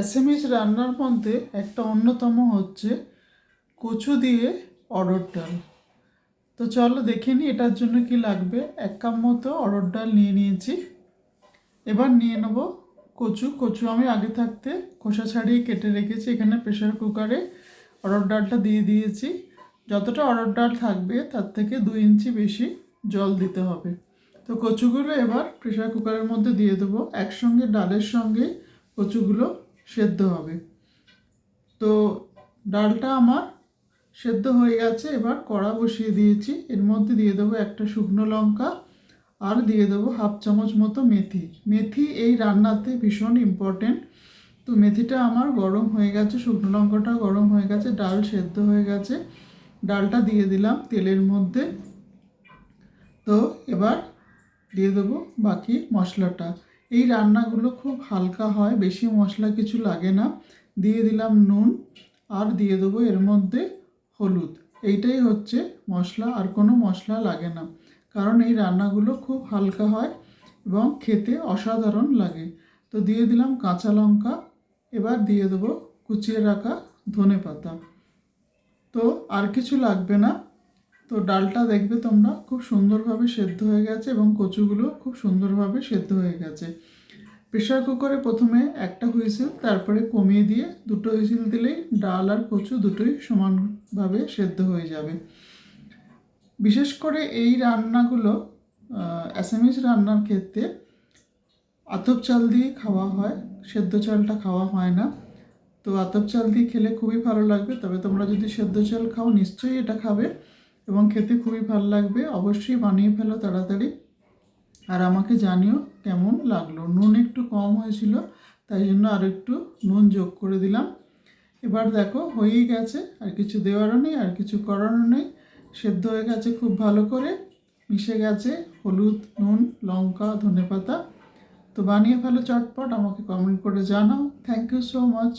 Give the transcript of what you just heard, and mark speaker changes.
Speaker 1: SMS রান্নার মধ্যে একটা অন্যতম হচ্ছে কচু দিয়ে অড়হর ডাল। তো চলো দেখে নিই এটার জন্য কি লাগবে। এক কাপ মতো অড়হর ডাল নিয়ে নিয়েছি। এবার নিয়ে নেব কচু। কচু আমি আগে থাকতে খোসা ছাড়িয়ে কেটে রেখেছি। এখানে প্রেশার কুকারে অড়হর ডালটা দিয়ে দিয়েছি। যতটা অড়হর ডাল থাকবে তার থেকে দুই ইঞ্চি বেশি জল দিতে হবে। তো কচুগুলো এবার প্রেশার কুকারের মধ্যে দিয়ে দেবো। একসঙ্গে ডালের সঙ্গে কচুগুলো সেদ্ধ হবে। তো ডালটা আমার সেদ্ধ হয়ে গেছে, এবার কড়া বসিয়ে দিয়েছি। এর মধ্যে দিয়ে দেবো একটা শুকনো লঙ্কা আর দিয়ে দেবো হাফ চামচ মতো মেথি। মেথি এই রান্নাতে ভীষণ ইম্পর্টেন্ট তো মেথিটা আমার গরম হয়ে গেছে, শুকনো লঙ্কাটা গরম হয়ে গেছে, ডাল সেদ্ধ হয়ে গেছে। ডালটা দিয়ে দিলাম তেলের মধ্যে। তো এবার দিয়ে দেবো বাকি মশলাটা। এই রান্নাগুলো খুব হালকা হয়, বেশি মশলা কিছু লাগে না। দিয়ে দিলাম নুন আর দিয়ে দেবো এর মধ্যে হলুদ। এইটাই হচ্ছে মশলা, আর কোনো মশলা লাগে না। কারণ এই রান্নাগুলো খুব হালকা হয় এবং খেতে অসাধারণ লাগে। তো দিয়ে দিলাম কাঁচা লঙ্কা, এবার দিয়ে দেবো কুচিয়ে রাখা ধনে পাতা তো আর কিছু লাগবে না। তো ডালটা দেখবে তোমরা, খুব সুন্দরভাবে সেদ্ধ হয়ে গেছে এবং কচুগুলো খুব সুন্দরভাবে সেদ্ধ হয়ে গেছে। প্রেশার কুকারে প্রথমে একটা হুইসেল, তারপরে কমিয়ে দিয়ে দুটো হুইসেল দিলেই ডাল আর কচু দুটোই সমানভাবে সেদ্ধ হয়ে যাবে। বিশেষ করে এই রান্নাগুলো অ্যাসামিস রান্নার ক্ষেত্রে আতপ চাল দিয়ে খাওয়া হয়, সেদ্ধ চালটা খাওয়া হয় না। তো আতপ চাল দিয়ে খেলে খুবই ভালো লাগবে, তবে তোমরা যদি সেদ্ধ চাল খাও, নিশ্চয়ই এটা খাবে। এবং খেতে খুবই ভালো লাগবে। অবশ্যই বানিয়ে ফেলো তাড়াতাড়ি। আর আমাকে জানিও কেমন লাগল। নুন একটু কম হয়েছিল, তাই জন্য আর একটু নুন যোগ করে দিলাম। এবার দেখো, হয়েই গেছে। আর কিছু দেওয়ারও নেই, আর কিছু করারও নেই। সেদ্ধ হয়ে গেছে খুব ভালো করে। মিশে গেছে হলুদ, নুন, লঙ্কা, ধনেপাতা। তো বানিয়ে ফেলো চটপট, আমাকে কমেন্ট করে জানাও। Thank you so much